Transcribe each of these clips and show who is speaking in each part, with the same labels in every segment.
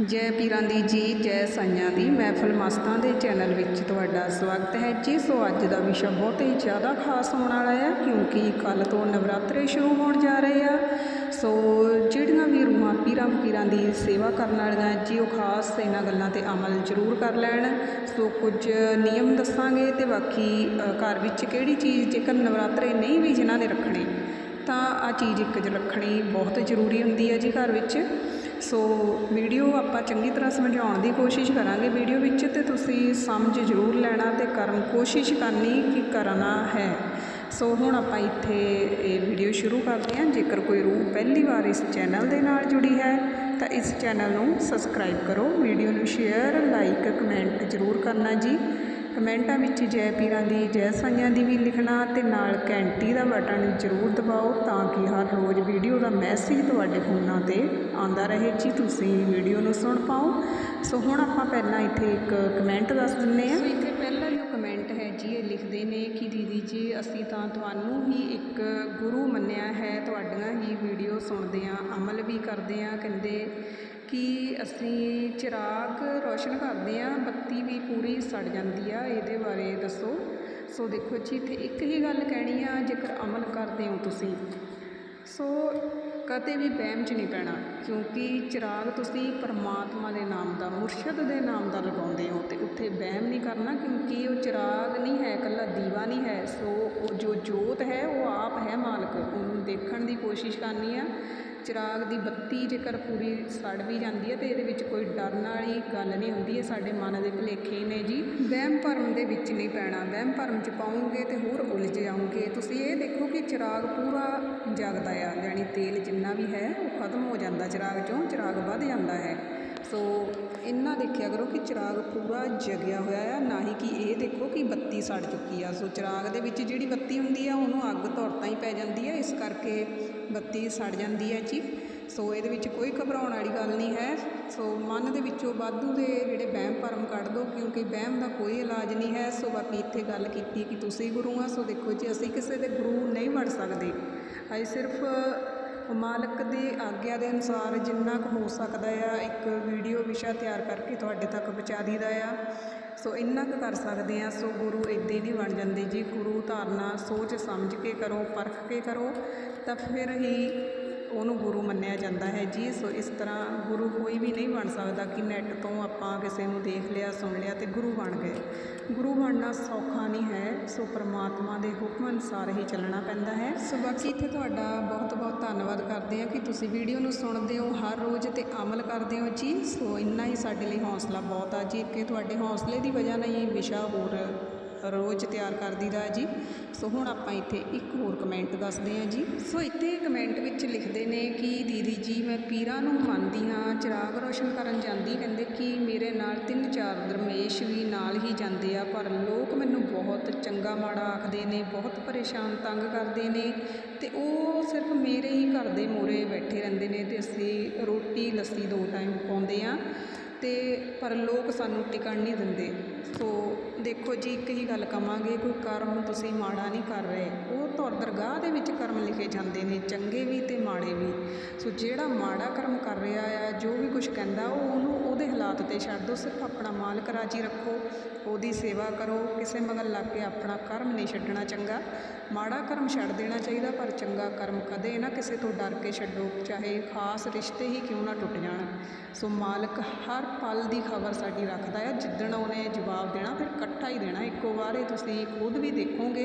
Speaker 1: ਜੈ ਪੀਰਾਂ ਦੀ ਜੀ ਜੈ ਸਾਈਆਂ ਦੀ। ਮਹਿਫਲ ਮਸਤਾਂ ਦੇ ਚੈਨਲ ਵਿੱਚ ਤੁਹਾਡਾ ਸਵਾਗਤ ਹੈ। ਜੀ ਸੋ ਅੱਜ ਦਾ ਵਿਸ਼ਾ ਬਹੁਤ ਹੀ ਜ਼ਿਆਦਾ ਖਾਸ ਹੋਣ ਵਾਲਾ ਹੈ, ਕਿਉਂਕਿ ਕੱਲ ਤੋਂ ਨਵਰਾਤਰੇ ਸ਼ੁਰੂ ਹੋਣ ਜਾ ਰਹੇ ਆ। ਸੋ ਜਿਹੜੀਆਂ ਵੀ ਰੂਹਾਂ ਪੀਰਾਂ ਫਕੀਰਾਂ ਦੀ ਸੇਵਾ ਕਰਨ ਵਾਲੀਆਂ ਜੀ ਉਹ ਖਾਸ ਇਹਨਾਂ ਗੱਲਾਂ ਤੇ ਅਮਲ ਜ਼ਰੂਰ ਕਰ ਲੈਣ। ਸੋ ਕੁਝ ਨਿਯਮ ਦੱਸਾਂਗੇ ਤੇ ਬਾਕੀ ਘਰ ਵਿੱਚ ਕਿਹੜੀ ਚੀਜ਼ ਜੇਕਰ ਨਵਰਾਤਰੇ ਨਹੀਂ ਵੀ ਜਿਨ੍ਹਾਂ ਨੇ ਰੱਖਣੇ, ਤਾਂ ਆ ਚੀਜ਼ ਇੱਕ ਜ ਰੱਖਣੀ ਬਹੁਤ ਜ਼ਰੂਰੀ ਹੁੰਦੀ ਹੈ ਜੀ ਘਰ ਵਿੱਚ। ਸੋ ਵੀਡੀਓ ਆਪਾਂ ਚੰਗੀ ਤਰ੍ਹਾਂ ਸਮਝਾਉਣ ਦੀ ਕੋਸ਼ਿਸ਼ ਕਰਾਂਗੇ ਵੀਡੀਓ ਵਿੱਚ ਤੇ ਤੁਸੀਂ ਸਮਝ ਜ਼ਰੂਰ ਲੈਣਾ ਤੇ ਕਰਨ ਕੋਸ਼ਿਸ਼ ਕਰਨੀ ਕਿ ਕਰਨਾ ਹੈ। ਸੋ ਹੁਣ ਆਪਾਂ ਇੱਥੇ ਇਹ ਵੀਡੀਓ ਸ਼ੁਰੂ ਕਰਦੇ ਹਾਂ। ਜੇਕਰ ਕੋਈ ਰੂਹ ਪਹਿਲੀ ਵਾਰ ਇਸ ਚੈਨਲ ਦੇ ਨਾਲ ਜੁੜੀ ਹੈ, ਤਾਂ ਇਸ ਚੈਨਲ ਨੂੰ ਸਬਸਕ੍ਰਾਈਬ ਕਰੋ, ਵੀਡੀਓ ਨੂੰ ਸ਼ੇਅਰ, ਲਾਈਕ, ਕਮੈਂਟ ਜ਼ਰੂਰ ਕਰਨਾ ਜੀ। ਕਮੈਂਟਾਂ ਵਿੱਚ ਜੈ ਪੀਰਾਂ ਦੀ, ਜੈ ਸਾਈਆਂ ਦੀ ਵੀ ਲਿਖਣਾ ਤੇ ਨਾਲ ਘੰਟੀ ਦਾ ਬਟਨ ਜ਼ਰੂਰ ਦਬਾਓ ਤਾਂ ਕਿ ਹਰ ਰੋਜ਼ ਵੀਡੀਓ ਦਾ ਮੈਸੇਜ ਤੁਹਾਡੇ ਫੋਨਾਂ ਤੇ ਆਉਂਦਾ ਰਹੇ, ਜੀ ਤੁਸੀਂ ਵੀਡੀਓ ਨੂੰ ਸੁਣ ਪਾਓ। ਸੋ ਹੁਣ ਆਪਾਂ ਪਹਿਲਾਂ ਇੱਥੇ ਇੱਕ ਕਮੈਂਟ ਦੱਸ ਦਿੰਨੇ ਆ ਸੋ ਇੱਥੇ ਪਹਿਲਾ ਜੋ ਕਮੈਂਟ ਹੈ ਜੀ, ਇਹ ਲਿਖਦੇ ਨੇ ਕਿ ਦੀਦੀ ਜੀ, ਅਸੀਂ ਤਾਂ ਤੁਹਾਨੂੰ ਹੀ ਇੱਕ ਗੁਰੂ ਮੰਨਿਆ ਹੈ, ਤੁਹਾਡੀਆਂ ਹੀ ਵੀਡੀਓ ਸੁਣਦੇ ਆ ਅਮਲ ਵੀ ਕਰਦੇ ਆ ਕਹਿੰਦੇ ਕਿ ਅਸੀਂ ਚਿਰਾਗ ਰੌਸ਼ਨ ਕਰਦੇ ਹਾਂ, ਬੱਤੀ ਵੀ ਪੂਰੀ ਸੜ ਜਾਂਦੀ ਆ, ਇਹਦੇ ਬਾਰੇ ਦੱਸੋ। ਸੋ ਦੇਖੋ ਜੀ, ਇੱਥੇ ਇੱਕ ਹੀ ਗੱਲ ਕਹਿਣੀ ਆ, ਜੇਕਰ ਅਮਲ ਕਰਦੇ ਹੋ ਤੁਸੀਂ, ਸੋ ਕਦੇ ਵੀ ਵਹਿਮ 'ਚ ਨਹੀਂ ਪੈਣਾ, ਕਿਉਂਕਿ ਚਿਰਾਗ ਤੁਸੀਂ ਪਰਮਾਤਮਾ ਦੇ ਨਾਮ ਦਾ, ਮੁਰਸ਼ਦ ਦੇ ਨਾਮ ਦਾ ਲਗਾਉਂਦੇ ਹੋ ਤੇ ਉੱਥੇ ਵਹਿਮ ਨਹੀਂ ਕਰਨਾ, ਕਿਉਂਕਿ ਉਹ ਚਿਰਾਗ ਨਹੀਂ ਹੈ, ਇਕੱਲਾ ਦੀਵਾ ਨਹੀਂ ਹੈ, ਸੋ ਉਹ ਜੋ ਜੋਤ ਹੈ, ਉਹ ਆਪ ਹੈ ਮਾਲਕ, ਉਹਨੂੰ ਦੇਖਣ ਦੀ ਕੋਸ਼ਿਸ਼ ਕਰਨੀ ਆ। ਚਿਰਾਗ ਦੀ ਬੱਤੀ ਜੇਕਰ ਪੂਰੀ ਸੜ ਵੀ ਜਾਂਦੀ ਹੈ ਤੇ ਇਹਦੇ ਵਿੱਚ ਕੋਈ ਡਰਨ ਵਾਲੀ ਗੱਲ ਨਹੀਂ ਹੁੰਦੀ, ਇਹ ਸਾਡੇ ਮਨ ਦੇ ਭੁਲੇਖੇ ਨੇ ਜੀ। ਵਹਿਮ ਭਰਮ ਦੇ ਵਿੱਚ ਨਹੀਂ ਪੈਣਾ, ਵਹਿਮ ਭਰਮ ਚ ਪਾਉਂਗੇ ਤੇ ਹੋਰ ਉਲਝ ਜਾਓਗੇ। ਤੁਸੀਂ ਇਹ ਦੇਖੋ ਕਿ ਚਿਰਾਗ ਪੂਰਾ ਜਗਦਾ ਆ, ਯਾਨੀ ਤੇਲ ਜਿੰਨਾ ਵੀ ਹੈ ਉਹ ਖਤਮ ਹੋ ਜਾਂਦਾ ਚਿਰਾਗ ਚੋਂ, ਚਿਰਾਗ ਵੱਧ ਜਾਂਦਾ ਹੈ। ਸੋ ਇੰਨਾ ਦੇਖਿਆ ਕਰੋ ਕਿ ਚਿਰਾਗ ਪੂਰਾ ਜਗਿਆ ਹੋਇਆ ਆ, ਨਾ ਹੀ ਕਿ ਇਹ ਦੇਖੋ ਕਿ ਬੱਤੀ ਸੜ ਚੁੱਕੀ ਆ। ਸੋ ਚਿਰਾਗ ਦੇ ਵਿੱਚ ਜਿਹੜੀ ਬੱਤੀ ਹੁੰਦੀ ਆ, ਉਹਨੂੰ ਅੱਗ ਤੁਰਤਾਂ ਹੀ ਪੈ ਜਾਂਦੀ ਆ, ਇਸ ਕਰਕੇ ਬੱਤੀ ਸੜ ਜਾਂਦੀ ਹੈ ਜੀ। ਸੋ ਇਹਦੇ ਵਿੱਚ ਕੋਈ ਘਬਰਾਉਣ ਵਾਲੀ ਗੱਲ ਨਹੀਂ ਹੈ। ਸੋ ਮਨ ਦੇ ਵਿੱਚੋਂ ਵਾਧੂ ਦੇ ਜਿਹੜੇ ਵਹਿਮ ਭਰਮ ਕੱਢ ਦਿਓ ਕਿਉਂਕਿ ਵਹਿਮ ਦਾ ਕੋਈ ਇਲਾਜ ਨਹੀਂ ਹੈ। ਸੋ ਬਾਕੀ ਇੱਥੇ ਗੱਲ ਕੀਤੀ ਕਿ ਤੁਸੀਂ ਗੁਰੂ ਆ। ਸੋ ਦੇਖੋ ਜੀ, ਅਸੀਂ ਕਿਸੇ ਦੇ ਗੁਰੂ ਨਹੀਂ ਬਣ ਸਕਦੇ। ਅਸੀਂ ਸਿਰਫ ਮਾਲਕ ਦੀ ਆਗਿਆ ਦੇ ਅਨੁਸਾਰ ਜਿੰਨਾ ਕੁ ਹੋ ਸਕਦਾ ਆ, ਇੱਕ ਵੀਡੀਓ ਵਿਸ਼ਾ ਤਿਆਰ ਕਰਕੇ ਤੁਹਾਡੇ ਤੱਕ ਪਹੁੰਚਾ ਦੀਦਾ ਆ। ਸੋ ਇੰਨਾ ਕੁ ਕਰ ਸਕਦੇ ਆ। ਸੋ ਗੁਰੂ ਇੱਦਾਂ ਹੀ ਨਹੀਂ ਬਣ ਜਾਂਦੀ ਜੀ। ਗੁਰੂ ਧਾਰਨਾ ਸੋਚ ਸਮਝ ਕੇ ਕਰੋ, ਪਰਖ ਕੇ ਕਰੋ, ਤਾਂ ਫਿਰ ਹੀ ਉਹਨੂੰ ਗੁਰੂ ਮੰਨਿਆ ਜਾਂਦਾ ਹੈ ਜੀ। ਸੋ ਇਸ ਤਰ੍ਹਾਂ ਗੁਰੂ ਕੋਈ ਵੀ ਨਹੀਂ ਬਣ ਸਕਦਾ ਕਿ ਨੈੱਟ ਤੋਂ ਆਪਾਂ ਕਿਸੇ ਨੂੰ ਦੇਖ ਲਿਆ, ਸੁਣ ਲਿਆ ਤੇ ਗੁਰੂ ਬਣ ਗਏ। ਗੁਰੂ ਬਣਨਾ ਸੌਖਾ ਨਹੀਂ ਹੈ। ਸੋ ਪ੍ਰਮਾਤਮਾ ਦੇ ਹੁਕਮ ਅਨੁਸਾਰ ਹੀ ਚੱਲਣਾ ਪੈਂਦਾ ਹੈ। ਸੋ ਬਾਕੀ ਇੱਥੇ ਤੁਹਾਡਾ ਬਹੁਤ ਬਹੁਤ ਧੰਨਵਾਦ ਕਰਦੇ ਹਾਂ ਕਿ ਤੁਸੀਂ ਵੀਡੀਓ ਨੂੰ ਸੁਣਦੇ ਹੋ, ਹਰ ਰੋਜ਼ ਤੇ ਅਮਲ ਕਰਦੇ ਹੋ ਜੀ। ਸੋ ਇੰਨਾ ਹੀ ਸਾਡੇ ਲਈ ਹੌਸਲਾ ਬਹੁਤ ਆ ਜੀ। ਕਿ ਤੁਹਾਡੇ ਹੌਸਲੇ ਦੀ ਵਜ੍ਹਾ ਨਾਲ ਹੀ ਵਿਸ਼ਾ ਹੋਰ ਰੋਜ਼ ਤਿਆਰ ਕਰ ਦੀਦਾ ਹੈ ਜੀ। ਸੋ ਹੁਣ ਆਪਾਂ ਇੱਥੇ ਇੱਕ ਹੋਰ ਕਮੈਂਟ ਦੱਸਦੇ ਹਾਂ ਜੀ। ਸੋ ਇੱਥੇ ਕਮੈਂਟ ਵਿੱਚ ਲਿਖਦੇ ਨੇ ਕਿ, ਦੀਦੀ ਜੀ, ਮੈਂ ਪੀਰਾਂ ਨੂੰ ਮੰਨਦੀ ਹਾਂ, ਚਿਰਾਗ ਰੋਸ਼ਨ ਕਰਨ ਜਾਂਦੀ, ਕਹਿੰਦੇ ਕਿ ਮੇਰੇ ਨਾਲ ਤਿੰਨ ਚਾਰ ਦਰਮੇਸ਼ ਵੀ ਨਾਲ ਹੀ ਜਾਂਦੇ ਆ, ਪਰ ਲੋਕ ਮੈਨੂੰ ਬਹੁਤ ਚੰਗਾ ਮਾੜਾ ਆਖਦੇ ਨੇ, ਬਹੁਤ ਪਰੇਸ਼ਾਨ ਤੰਗ ਕਰਦੇ ਨੇ ਤੇ ਉਹ ਸਿਰਫ ਮੇਰੇ ਹੀ ਘਰ ਦੇ ਮੂਹਰੇ ਬੈਠੇ ਰਹਿੰਦੇ ਨੇ ਤੇ ਅਸੀਂ ਰੋਟੀ, ਲੱਸੀ ਦੋ ਟਾਈਮ ਪਾਉਂਦੇ ਆ ਤੇ ਪਰ ਲੋਕ ਸਾਨੂੰ ਟਿਕਣ ਨਹੀਂ ਦਿੰਦੇ। ਸੋ ਦੇਖੋ ਜੀ, ਇੱਕ ਹੀ ਗੱਲ ਕਵਾਂਗੇ, ਕੋਈ ਕਰਮ ਤੁਸੀਂ ਮਾੜਾ ਨਹੀਂ ਕਰ ਰਹੇ। ਉਹ ਤੌਰ ਦਰਗਾਹ ਦੇ ਵਿੱਚ ਕਰਮ ਲਿਖੇ ਜਾਂਦੇ ਨੇ, ਚੰਗੇ ਵੀ ਤੇ ਮਾੜੇ ਵੀ। ਸੋ ਜਿਹੜਾ ਮਾੜਾ ਕਰਮ ਕਰ ਰਿਹਾ ਆ, ਜੋ ਵੀ ਕੁਝ ਕਹਿੰਦਾ, ਉਹ ਉਹਨੂੰ ਉਹਦੇ ਹਾਲਾਤ ਤੇ ਛੱਡ ਦਿਓ, ਸਿਰਫ ਆਪਣਾ ਮਾਲਕ ਰਾਜੀ ਰੱਖੋ, ਉਹਦੀ ਸੇਵਾ ਕਰੋ, ਕਿਸੇ ਮਗਰ ਲੱਗ ਕੇ ਆਪਣਾ ਕਰਮ ਨਹੀਂ ਛੱਡਣਾ ਚੰਗਾ। ਮਾੜਾ ਕਰਮ ਛੱਡ ਦੇਣਾ ਚਾਹੀਦਾ, ਪਰ ਚੰਗਾ ਕਰਮ ਕਦੇ ਨਾ ਕਿਸੇ ਤੋਂ ਡਰ ਕੇ ਛੱਡੋ, ਚਾਹੇ ਖਾਸ ਰਿਸ਼ਤੇ ਹੀ ਕਿਉਂ ਨਾ ਟੁੱਟ ਜਾਣ। ਸੋ ਮਾਲਕ ਹਰ ਪਲ ਦੀ ਖਬਰ ਸਾਡੀ ਰੱਖਦਾ ਹੈ ਜਿੱਦਣ ਉਹਨੇ ਜਵਾਬ ਦੇਣਾ, ਫਿਰ ਇਕੱਠਾ ਹੀ ਦੇਣਾ। ਇੱਕੋ ਵਾਰੇ ਤੁਸੀਂ ਖੁਦ ਵੀ ਦੇਖੋਗੇ,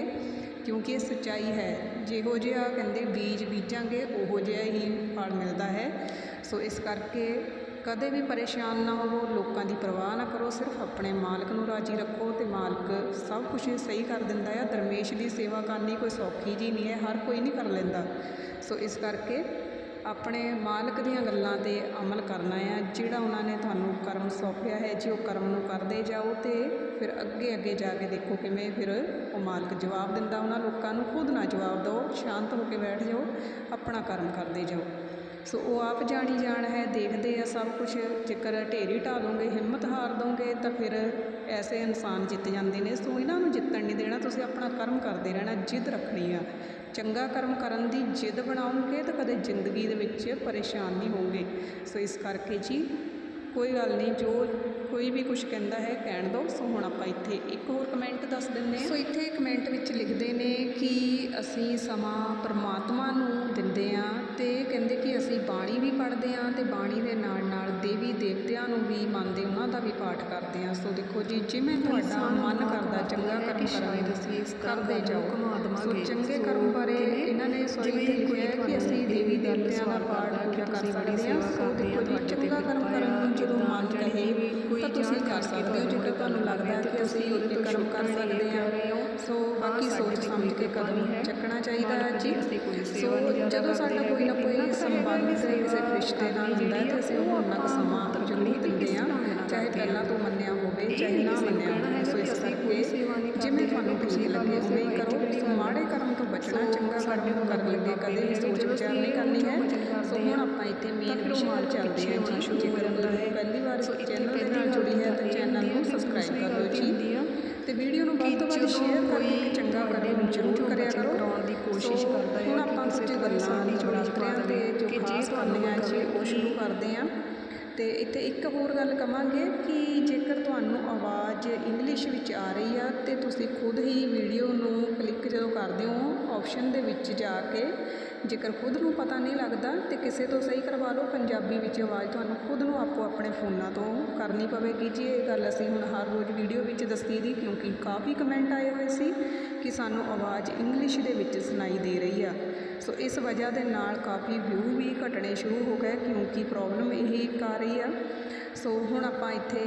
Speaker 1: ਕਿਉਂਕਿ ਇਹ ਸੱਚਾਈ ਹੈ। ਜਿਹੋ ਜਿਹਾ ਕਹਿੰਦੇ ਬੀਜ ਬੀਜਾਂਗੇ, ਉਹੋ ਜਿਹਾ ਹੀ ਫਲ ਮਿਲਦਾ ਹੈ। ਸੋ ਇਸ ਕਰਕੇ ਕਦੇ ਵੀ ਪਰੇਸ਼ਾਨ ਨਾ ਹੋਵੋ, ਲੋਕਾਂ ਦੀ ਪਰਵਾਹ ਨਾ ਕਰੋ, ਸਿਰਫ ਆਪਣੇ ਮਾਲਕ ਨੂੰ ਰਾਜੀ ਰੱਖੋ ਤੇ ਮਾਲਕ ਸਭ ਕੁਝ ਸਹੀ ਕਰ ਦਿੰਦਾ ਹੈ ਦਰਮੇਸ਼ ਦੀ ਸੇਵਾ ਕਰਨੀ ਕੋਈ ਸੌਖੀ ਜੀ ਨਹੀਂ ਹੈ, ਹਰ ਕੋਈ ਨਹੀਂ ਕਰ ਲੈਂਦਾ। ਸੋ ਇਸ ਕਰਕੇ ਆਪਣੇ ਮਾਲਕ ਦੀਆਂ ਗੱਲਾਂ ਤੇ ਅਮਲ ਕਰਨਾ ਆ, ਜਿਹੜਾ ਉਹਨਾਂ ਨੇ ਤੁਹਾਨੂੰ ਕਰਮ ਸੌਂਪਿਆ ਹੈ, ਜੇ ਉਹ ਕਰਮ ਨੂੰ ਕਰਦੇ ਜਾਓ ਤੇ ਫਿਰ ਅੱਗੇ ਅੱਗੇ ਜਾ ਕੇ ਦੇਖੋ ਕਿਵੇਂ ਫਿਰ ਉਹ ਮਾਲਕ ਜਵਾਬ ਦਿੰਦਾ, ਉਹਨਾਂ ਲੋਕਾਂ ਨੂੰ ਖੁਦ ਨਾ ਜਵਾਬ ਦਿਓ, ਸ਼ਾਂਤ ਹੋ ਕੇ ਬੈਠ ਜਾਓ, ਆਪਣਾ ਕਰਮ ਕਰਦੇ ਜਾਓ। ਸੋ ਉਹ ਆਪ ਜਾਣੀ ਜਾਣ ਹੈ, ਦੇਖਦੇ ਆ ਸਭ ਕੁਝ ਜੇਕਰ ਢੇਰੀ ਢਾ ਦੋਗੇ ਹਿੰਮਤ ਹਾਰ ਦੋਗੇ, ਤਾਂ ਫਿਰ ਐਸੇ ਇਨਸਾਨ ਜਿੱਤ ਜਾਂਦੇ ਨੇ। ਸੋ ਇਹਨਾਂ ਨੂੰ ਜਿੱਤਣ ਨਹੀਂ ਦੇਣਾ, ਤੁਸੀਂ ਆਪਣਾ ਕਰਮ ਕਰਦੇ ਰਹਿਣਾ, ਜਿੱਦ ਰੱਖਣੀ ਆ। ਚੰਗਾ ਕਰਮ ਕਰਨ ਦੀ ਜਿੱਦ ਬਣਾਉਂਗੇ ਤਾਂ ਕਦੇ ਜ਼ਿੰਦਗੀ ਦੇ ਵਿੱਚ ਪਰੇਸ਼ਾਨ ਨਹੀਂ ਹੋਵੋਗੇ। ਸੋ ਇਸ ਕਰਕੇ ਜੀ ਕੋਈ ਗੱਲ ਨਹੀਂ ਜੋ ਕੋਈ ਵੀ ਕੁਝ ਕਹਿੰਦਾ ਹੈ ਕਹਿਣ ਦੋ। ਸੋ ਹੁਣ ਆਪਾਂ ਇੱਥੇ ਇੱਕ ਹੋਰ ਕਮੈਂਟ ਦੱਸ ਦਿੰਦੇ ਹਾਂ। ਸੋ ਇੱਥੇ ਕਮੈਂਟ ਵਿੱਚ ਲਿਖਦੇ ਨੇ ਕਿ ਅਸੀਂ ਸਮਾਂ ਪਰਮਾਤਮਾ ਨੂੰ ਦਿੰਦੇ ਹਾਂ ਤੇ ਕਹਿੰਦੇ ਕਿ ਅਸੀਂ ਬਾਣੀ ਵੀ ਪੜ੍ਹਦੇ ਹਾਂ ਤੇ ਬਾਣੀ ਦੇ ਨਾਲ ਨਾਲ ਦੇਵੀ ਦੇਵਤਿਆਂ ਨੂੰ ਵੀ ਮੰਨਦੇ ਉਹਨਾਂ ਦਾ ਵੀ ਪਾਠ ਕਰਦੇ ਹਾਂ। ਸੋ ਦੇਖੋ ਜੀ ਜਿਵੇਂ ਤੁਹਾਡਾ ਮਨ ਕਰਦਾ ਚੰਗਾ ਕਰਮ ਕਰਨ
Speaker 2: ਅਸੀਂ ਇਸ
Speaker 1: ਕਰਦੇ ਜਾਓ। ਸੋ। ਚੰਗੇ ਕਰਮ ਬਾਰੇ? ਇਹਨਾਂ ਨੇ ਹੈ ਕਿ ਅਸੀਂ
Speaker 2: ਦੇਵੀ
Speaker 1: ਦੇਵਤਿਆਂ ਦਾ ਪਾਠ ਪੂਜਾ ਕਰ
Speaker 2: ਤੁਸੀਂ
Speaker 1: ਸਕਦੇ ਹਾਂ। ਸੋ ਦੇਖੋ ਜੀ ਚੰਗਾ ਕਰਮ ਕਰਨ ਨੂੰ ਜਦੋਂ ਮਨ ਕਹੇ
Speaker 2: ਵੀ ਕੋਈ
Speaker 1: ਤਾਂ ਤੁਸੀਂ ਕਰ ਸਕਦੇ ਹੋ ਜੇਕਰ ਤੁਹਾਨੂੰ ਲੱਗਦਾ ਹੈ ਕਿ ਅਸੀਂ
Speaker 2: ਉਹਦੇ ਤੋਂ
Speaker 1: ਕਰਮ ਕਰ ਸਕਦੇ ਹਾਂ
Speaker 2: ਰਹੇ।
Speaker 1: ਸੋ ਬਾਕੀ ਸੋਚ ਸਮਝ ਕੇ ਕਦਮ। ਚੱਕਣਾ ਚਾਹੀਦਾ ਹੈ ਜੀ ਸੋ ਜਦੋਂ ਸਾਡਾ ਕੋਈ ਨਾ ਕੋਈ ਸੰਬੰਧ ਕਿਸੇ ਰਿਸ਼ਤੇ ਨਾਲ ਹੁੰਦਾ ਹੈ ਤੇ ਅਸੀਂ
Speaker 2: ਜਿਹੜੀ
Speaker 1: ਉਹਨੂੰ
Speaker 2: ਆਪਾਂ
Speaker 1: ਸਮਾਂ ਜ਼ਰੂਰ ਦਿੰਦੇ ਹਾਂ ਚਾਹੇ ਪਹਿਲਾਂ। ਤੋਂ ਮੰਨਿਆ ਹੋਵੇ ਚਾਹੇ ਨਾ ਮੰਨਿਆ ਹੋਵੇ ਸੋ ਇਸ ਕਰਕੇ
Speaker 2: ਕੋਈ ਸੇਵਾ ਨਹੀਂ
Speaker 1: ਜਿਵੇਂ ਤੁਹਾਨੂੰ
Speaker 2: ਹੈਗੇ,
Speaker 1: ਠੀਕ ਲੱਗੇ
Speaker 2: ਪਿਛਲੀ
Speaker 1: ਉਵੇਂ ਹੀ
Speaker 2: ਵਾਰ
Speaker 1: ਕਰੋ
Speaker 2: ਜਿਹੜੀ
Speaker 1: ਸੋ
Speaker 2: ਗੱਲ
Speaker 1: ਮਾੜੇ ਕਰਮ ਤੋਂ ਬਚਣਾ
Speaker 2: ਸੋ
Speaker 1: ਚੰਗਾ
Speaker 2: ਸਾਡੇ
Speaker 1: ਕਰਮ ਕਰਨ ਲੱਗੇ ਕਦੇ ਵੀ ਸੋਚ ਵਿਚਾਰ ਨਹੀਂ ਕਰਨੀ ਹੈ। ਸੋ ਹੁਣ ਆਪਾਂ ਇੱਥੇ ਮੇਨ ਵਿਸ਼ੇ ਚੱਲਦੇ ਹਾਂ ਜੀ ਜੇਕਰ। ਪਹਿਲੀ ਵਾਰ
Speaker 2: ਸੋ ਇੱਥੇ
Speaker 1: ਚੈਨਲ ਦੇ ਨਾਲ ਜੁੜੀ ਹੈ ਤਾਂ ਚੈਨਲ ਨੂੰ ਸਬਸਕ੍ਰਾਈਬ ਕਰ ਲਓ ਜੀ। ਤੇ ਵੀਡੀਓ ਨੂੰ ਵੱਧ ਤੋਂ ਵੱਧ ਸ਼ੇਅਰ ਕਰਕੇ ਇੱਕ ਚੰਗਾ ਕਰਮ ਜ਼ਰੂਰ ਕਰਿਆ ਕਰੋ।
Speaker 2: ਕਰਾਉਣ ਦੀ ਕੋਸ਼ਿਸ਼ ਕਰਦਾ ਹੈ
Speaker 1: ਹੁਣ ਆਪਾਂ ਕੁਝ ਗੱਲਾਂ ਨਵਰਾਤਰਿਆਂ
Speaker 2: ਦੇਵੇ
Speaker 1: ਜੋ ਖਾਸ ਕਰਨੀਆਂ ਜੀ ਉਹ ਸ਼ੁਰੂ ਕਰਦੇ ਹਾਂ। ਅਤੇ ਇੱਥੇ ਇੱਕ ਹੋਰ ਗੱਲ ਕਵਾਂਗੇ ਕਿ ਜੇਕਰ ਤੁਹਾਨੂੰ ਆਵਾਜ਼ ਇੰਗਲਿਸ਼ ਵਿੱਚ ਆ ਰਹੀ ਆ ਤੇ ਤੁਸੀਂ ਖੁਦ ਹੀ ਵੀਡੀਓ ਨੂੰ ਕਲਿੱਕ ਜਦੋਂ ਕਰਦੇ ਹੋ ਆਪਸ਼ਨ ਦੇ ਵਿੱਚ ਜਾ ਕੇ ਜੇਕਰ ਖੁਦ ਨੂੰ ਪਤਾ ਨਹੀਂ ਲੱਗਦਾ ਤਾਂ ਕਿਸੇ ਤੋਂ ਸਹੀ ਕਰਵਾ ਲਓ, ਪੰਜਾਬੀ ਵਿੱਚ ਆਵਾਜ਼ ਤੁਹਾਨੂੰ ਖੁਦ ਨੂੰ ਆਪੋ ਆਪਣੇ ਫੋਨਾਂ ਤੋਂ ਕਰਨੀ ਪਵੇਗੀ ਜੀ। ਇਹ ਗੱਲ ਅਸੀਂ ਹੁਣ ਹਰ ਰੋਜ਼ ਵੀਡੀਓ ਵਿੱਚ ਦੱਸੀ ਦੀ, ਕਿਉਂਕਿ ਕਾਫੀ ਕਮੈਂਟ ਆਏ ਹੋਏ ਸੀ ਕਿ ਸਾਨੂੰ ਆਵਾਜ਼ ਇੰਗਲਿਸ਼ ਦੇ ਵਿੱਚ ਸੁਣਾਈ ਦੇ ਰਹੀ ਆ। ਸੋ ਇਸ ਵਜ੍ਹਾ ਦੇ ਨਾਲ ਕਾਫੀ ਵਿਊ ਵੀ ਘਟਣੇ ਸ਼ੁਰੂ ਹੋ ਗਏ ਕਿਉਂਕਿ ਪ੍ਰੋਬਲਮ ਇਹ ਇੱਕ ਆ ਰਹੀ ਆ। ਸੋ ਹੁਣ ਆਪਾਂ ਇੱਥੇ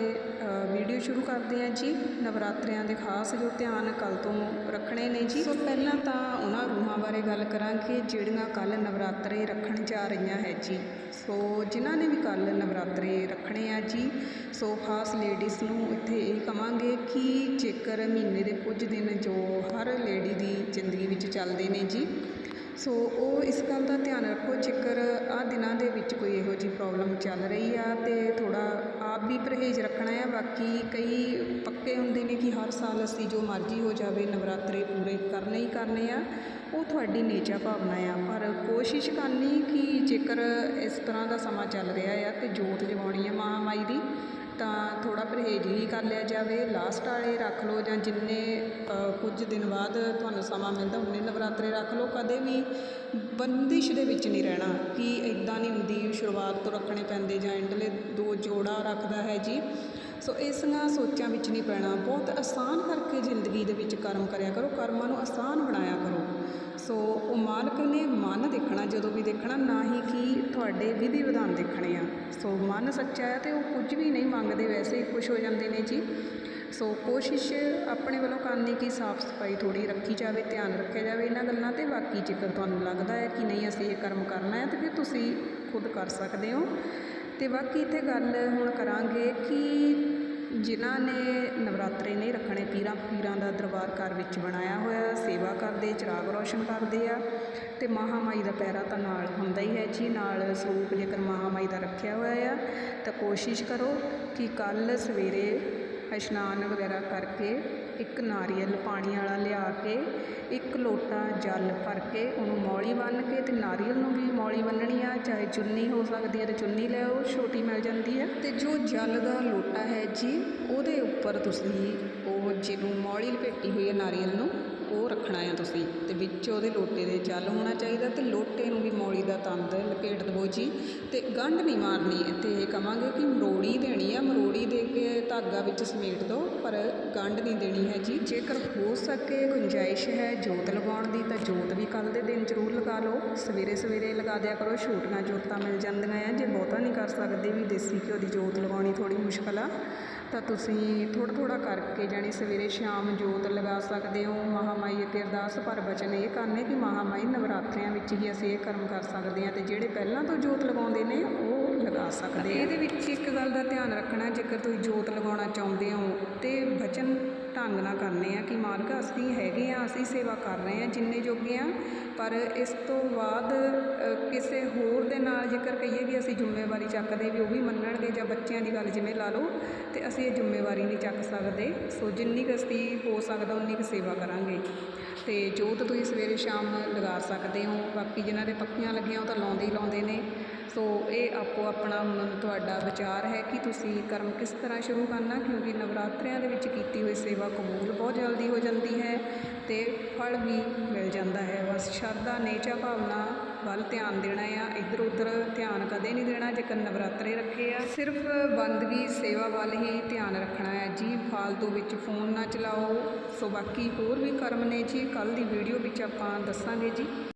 Speaker 1: ਵੀਡੀਓ ਸ਼ੁਰੂ ਕਰਦੇ ਹਾਂ ਜੀ। ਨਵਰਾਤਰਿਆਂ ਦੇ ਖਾਸ ਜੋ ਧਿਆਨ ਕੱਲ ਤੋਂ ਰੱਖਣੇ ਨੇ ਜੀ। ਸੋ ਪਹਿਲਾਂ ਤਾਂ ਉਹਨਾਂ ਰੂਹਾਂ ਬਾਰੇ ਗੱਲ ਕਰਾਂਗੇ ਜਿਹੜੀਆਂ ਕੱਲ ਨਵਰਾਤਰੇ ਰੱਖਣ ਜਾ ਰਹੀਆਂ ਹੈ ਜੀ। ਸੋ ਜਿਨ੍ਹਾਂ ਨੇ ਵੀ ਕੱਲ ਨਵਰਾਤਰੇ ਰੱਖਣੇ ਆ ਜੀ, ਸੋ ਖਾਸ ਲੇਡੀਜ਼ ਨੂੰ ਇੱਥੇ ਇਹ ਕਵਾਂਗੇ ਕਿ ਜੇਕਰ ਮਹੀਨੇ ਦੇ ਕੁਝ ਦਿਨ ਜੋ ਹਰ ਲੇਡੀ ਦੀ ਜ਼ਿੰਦਗੀ ਵਿੱਚ ਚੱਲਦੇ ਨੇ ਜੀ ਸੋ ਉਹ ਇਸ ਗੱਲ ਦਾ ਧਿਆਨ ਰੱਖੋ, ਜੇਕਰ ਆ ਦਿਨਾਂ ਦੇ ਵਿੱਚ ਕੋਈ ਇਹੋ ਜਿਹੀ ਪ੍ਰੋਬਲਮ ਚੱਲ ਰਹੀ ਆ ਤੇ ਥੋੜਾ ਆਪ ਵੀ ਪਰਹੇਜ਼ ਰੱਖਣਾ ਆ, ਬਾਕੀ ਕਈ ਪੱਕੇ ਹੁੰਦੇ ਨੇ ਕਿ ਹਰ ਸਾਲ ਅਸੀਂ ਜੋ ਮਰਜ਼ੀ ਹੋ ਜਾਵੇ, ਨਵਰਾਤਰੇ ਪੂਰੇ ਕਰਨੇ ਹੀ ਕਰਨੇ ਆ, ਉਹ ਤੁਹਾਡੀ ਨੇਚਾ ਭਾਵਨਾ ਆ। ਪਰ ਕੋਸ਼ਿਸ਼ ਕਰਨੀ ਕਿ ਜੇਕਰ ਇਸ ਤਰ੍ਹਾਂ ਦਾ ਸਮਾਂ ਚੱਲ ਰਿਹਾ ਆ ਤੇ ਜੋਤ ਜਗਾਉਣੀ ਆ ਮਹਾਮਾਈ ਦੀ ਤਾਂ ਥੋੜ੍ਹਾ ਪਰਹੇਜ਼ ਹੀ ਕਰ ਲਿਆ ਜਾਵੇ ਲਾਸਟ ਵਾਲੇ ਰੱਖ ਲਓ ਜਾਂ ਜਿੰਨੇ ਕੁਝ ਦਿਨ ਬਾਅਦ ਤੁਹਾਨੂੰ ਸਮਾਂ ਮਿਲਦਾ ਉਨੇ ਨਵਰਾਤਰੇ ਰੱਖ ਲਓ, ਕਦੇ ਵੀ ਬੰਦਿਸ਼ ਦੇ ਵਿੱਚ ਨਹੀਂ ਰਹਿਣਾ ਕਿ ਇਦਾਂ ਨਹੀਂ ਹੁੰਦੀ, ਸ਼ੁਰੂਆਤ ਤੋਂ ਰੱਖਣੇ ਪੈਂਦੇ ਜਾਂ ਐਂਡਲੇ ਦੋ ਜੋੜਾ ਰੱਖਦਾ ਹੈ ਜੀ। ਸੋ ਇਸ ਨਾਲ ਸੋਚਾਂ ਵਿੱਚ ਨਹੀਂ ਪੈਣਾ। ਬਹੁਤ ਆਸਾਨ ਕਰਕੇ ਜ਼ਿੰਦਗੀ ਦੇ ਵਿੱਚ ਕਰਮ ਕਰਿਆ ਕਰੋ, ਕਰਮਾਂ ਨੂੰ ਆਸਾਨ ਬਣਾਇਆ ਕਰੋ। ਸੋ ਉਹ ਮਾਲਕ ਨੇ ਮਨ ਦੇਖਣਾ, ਜਦੋਂ ਵੀ ਦੇਖਣਾ, ਨਾ ਹੀ ਕਿ ਤੁਹਾਡੇ ਵਿਧੀ ਵਿਧਾਨ ਦੇਖਣੇ ਆ। ਸੋ ਮਨ ਸੱਚਾ ਹੈ ਤੇ ਉਹ ਕੁਝ ਵੀ ਨਹੀਂ ਮੰਗਦੇ ਵੈਸੇ ਹੀ ਖੁਸ਼ ਹੋ ਜਾਂਦੇ ਨੇ ਜੀ। ਸੋ ਕੋਸ਼ਿਸ਼ ਆਪਣੇ ਵੱਲੋਂ ਕਰਨੀ ਕਿ ਸਾਫ਼ ਸਫ਼ਾਈ ਥੋੜੀ ਰੱਖੀ ਜਾਵੇ, ਧਿਆਨ ਰੱਖਿਆ ਜਾਵੇ। ਇਹਨਾਂ ਗੱਲਾਂ ਤੇ ਬਾਕੀ ਜੇਕਰ ਤੁਹਾਨੂੰ ਲੱਗਦਾ ਹੈ ਕਿ ਨਹੀਂ ਅਸੀਂ ਇਹ ਕਰਮ ਕਰਨਾ ਹੈ, ਤਾਂ ਫਿਰ ਤੁਸੀਂ ਖੁਦ ਕਰ ਸਕਦੇ ਹੋ। ਤੇ ਬਾਕੀ ਇੱਥੇ ਗੱਲ ਹੁਣ ਕਰਾਂਗੇ ਕਿ ਜਿਨ੍ਹਾਂ ਨੇ ਨਵਰਾਤਰੇ ਨਹੀਂ ਰੱਖਣੇ, ਪੀਰਾਂ ਪੀਰਾਂ ਦਾ ਦਰਬਾਰ ਘਰ ਵਿੱਚ ਬਣਾਇਆ ਹੋਇਆ, ਸੇਵਾ ਕਰਦੇ, ਚਿਰਾਗ ਰੋਸ਼ਨ ਕਰਦੇ ਆ ਤੇ ਮਹਾਮਾਈ ਦਾ ਪਹਿਰਾ ਤਾਂ ਨਾਲ ਹੁੰਦਾ ਹੀ ਹੈ ਜੀ, ਨਾਲ ਸਰੂਪ ਜੇਕਰ ਮਹਾਮਾਈ ਦਾ ਰੱਖਿਆ ਹੋਇਆ ਆ, ਤਾਂ ਕੋਸ਼ਿਸ਼ ਕਰੋ ਕਿ ਕੱਲ ਸਵੇਰੇ ਇਸ਼ਨਾਨ ਵਗੈਰਾ ਕਰਕੇ ਇੱਕ ਨਾਰੀਅਲ ਪਾਣੀ ਵਾਲਾ ਲਿਆ ਕੇ, ਇੱਕ ਇੱਕ ਲੋਟਾ ਜਲ ਭਰ ਕੇ ਉਹਨੂੰ ਮੌਲੀ ਬੰਨ੍ਹ ਕੇ ਅਤੇ ਨਾਰੀਅਲ ਨੂੰ ਵੀ ਮੌਲੀ ਬੰਨ੍ਹਣੀ ਆ, ਚਾਹੇ ਚੁੰਨੀ ਹੋ ਸਕਦੀ ਹੈ ਤੇ ਚੁੰਨੀ ਲੈ ਆਓ, ਛੋਟੀ ਮਿਲ ਜਾਂਦੀ ਹੈ। ਅਤੇ ਜੋ ਜਲ ਦਾ ਲੋਟਾ ਹੈ ਜੀ, ਉਹਦੇ ਉੱਪਰ ਤੁਸੀਂ ਉਹ ਜਿਹਨੂੰ ਮੌਲੀ ਲਪੇਟੀ ਹੋਈ ਹੈ ਨਾਰੀਅਲ ਨੂੰ ਉਹ ਰੱਖਣਾ ਆ ਤੁਸੀਂ। ਤੇ ਵਿੱਚ ਉਹਦੇ ਲੋਟੇ ਦੇ ਜਲ ਹੋਣਾ ਚਾਹੀਦਾ ਤੇ ਲੋਟੇ ਨੂੰ ਵੀ ਮੌਲੀ ਦਾ ਤੰਦ ਲਪੇਟ ਦੇਵੋ ਜੀ। ਤੇ ਗੰਢ ਨਹੀਂ ਮਾਰਨੀ, ਇੱਥੇ ਇਹ ਕਵਾਂਗੇ ਕਿ ਮਰੋੜੀ ਦੇਣੀ ਆ। ਮਰੋੜੀ ਦੇ ਕੇ ਧਾਗਾ ਵਿੱਚ ਸਮੇਟ ਦਿਓ ਪਰ ਗੰਢ ਨਹੀਂ ਦੇਣੀ ਹੈ ਜੀ ਜੇਕਰ ਹੋ ਸਕੇ ਗੁੰਜਾਇਸ਼ ਹੈ ਜੋਤ ਲਗਾਉਣ ਦੀ, ਤਾਂ ਜੋਤ ਵੀ ਕੱਲ ਦੇ ਦਿਨ ਜ਼ਰੂਰ ਲਗਾ ਲਓ। ਸਵੇਰੇ ਸਵੇਰੇ ਲਗਾ ਦਿਆ ਕਰੋ, ਛੋਟੀਆਂ ਜੋਤਾਂ ਮਿਲ ਜਾਂਦੀਆਂ ਆ। ਜੇ ਬਹੁਤਾ ਨਹੀਂ ਕਰ ਸਕਦੇ ਵੀ ਦੇਸੀ ਘਿਓ ਦੀ ਜੋਤ ਲਗਾਉਣੀ ਥੋੜੀ ਮੁਸ਼ਕਲ ਆ। ਤਾਂ ਤੁਸੀਂ ਥੋੜ੍ਹਾ ਥੋੜ੍ਹਾ ਕਰਕੇ ਜਾਣੀ ਸਵੇਰੇ ਸ਼ਾਮ ਜੋਤ ਲਗਾ ਸਕਦੇ ਹੋ, ਮਹਾਮਾਈ ਅੱਗੇ ਅਰਦਾਸ, ਪਰ ਬਚਨ ਇਹ ਕਰਨੇ ਕਿ ਮਹਾਮਾਈ ਨਵਰਾਤਰਿਆਂ ਵਿੱਚ ਹੀ ਅਸੀਂ ਇਹ ਕਰਮ ਕਰ ਸਕਦੇ ਹਾਂ ਤੇ ਜਿਹੜੇ ਪਹਿਲਾਂ ਤੋਂ ਜੋਤ ਲਗਾਉਂਦੇ ਨੇ, ਉਹ ਲਗਾ ਸਕਦੇ ਇਹਦੇ ਵਿੱਚ ਇੱਕ ਗੱਲ ਦਾ ਧਿਆਨ ਰੱਖਣਾ, ਜੇਕਰ ਤੁਸੀਂ ਜੋਤ ਲਗਾਉਣਾ ਚਾਹੁੰਦੇ ਹੋ ਤੇ ਬਚਨ ਢੰਗ ਨਾਲ ਕਰਨੇ ਆ ਕਿ ਮਾਲਕ ਅਸੀਂ ਹੈਗੇ ਆ, ਅਸੀਂ ਸੇਵਾ ਕਰ ਰਹੇ ਆ ਜਿੰਨੇ ਜੋਗੇ ਆ। ਪਰ ਇਸ ਤੋਂ ਬਾਅਦ ਕਿਸੇ ਹੋਰ ਦੇ ਨਾਲ ਜੇਕਰ ਕਹੀਏ ਵੀ ਅਸੀਂ ਜ਼ਿੰਮੇਵਾਰੀ ਚੱਕਦੇ ਵੀ ਉਹ ਵੀ ਮੰਨਣਗੇ ਜਾਂ ਬੱਚਿਆਂ ਦੀ ਗੱਲ ਜਿਵੇਂ ਲਾ ਲਓ, ਤੇ ਅਸੀਂ ਇਹ ਜ਼ਿੰਮੇਵਾਰੀ ਨਹੀਂ ਚੱਕ ਸਕਦੇ। ਸੋ ਜਿੰਨੀ ਕੁ ਅਸੀਂ ਹੋ ਸਕਦਾ, ਉਨੀ ਕੁ ਸੇਵਾ ਕਰਾਂਗੇ। ਤੇ ਜੋਤ ਤੁਸੀਂ ਸਵੇਰੇ ਸ਼ਾਮ ਲਗਾ ਸਕਦੇ ਹੋ, ਬਾਕੀ ਜਿਨ੍ਹਾਂ ਦੇ ਪੱਕੀਆਂ ਲੱਗੀਆਂ ਉਹ ਤਾਂ ਲਾਉਂਦੇ ਹੀ ਲਾਉਂਦੇ ਨੇ। ਸੋ ਇਹ ਆਪੋ ਆਪਣਾ ਹੁਣ ਤੁਹਾਡਾ ਵਿਚਾਰ ਹੈ ਕਿ ਤੁਸੀਂ ਕਰਮ ਕਿਸ ਤਰ੍ਹਾਂ ਸ਼ੁਰੂ ਕਰਨਾ, ਕਿਉਂਕਿ ਨਵਰਾਤਰਿਆਂ ਦੇ ਵਿੱਚ ਕੀਤੀ ਹੋਈ ਸੇਵਾ ਕਬੂਲ ਬਹੁਤ ਜਲਦੀ ਹੋ ਜਾਂਦੀ ਹੈ ਤੇ ਫਲ ਵੀ ਮਿਲ ਜਾਂਦਾ ਹੈ। ਬਸ ਸ਼ਰਧਾ, ਨੇਚਾ ਭਾਵਨਾ ਵੱਲ ਧਿਆਨ ਦੇਣਾ ਆ। ਇੱਧਰ ਉੱਧਰ ਧਿਆਨ ਕਦੇ ਨਹੀਂ ਦੇਣਾ, ਜੇਕਰ ਨਵਰਾਤਰੇ ਰੱਖੇ ਆ। ਸਿਰਫ ਬੰਦਗੀ, ਸੇਵਾ ਵੱਲ ਹੀ ਧਿਆਨ ਰੱਖਣਾ ਹੈ। ਜੀ, ਫਾਲਤੂ ਵਿੱਚ ਫੋਨ ਨਾ ਚਲਾਓ। ਸੋ ਬਾਕੀ ਹੋਰ ਵੀ ਕਰਮ ਨੇ ਜੀ ਕੱਲ ਦੀ ਵੀਡੀਓ ਵਿੱਚ ਆਪਾਂ ਦੱਸਾਂਗੇ ਜੀ।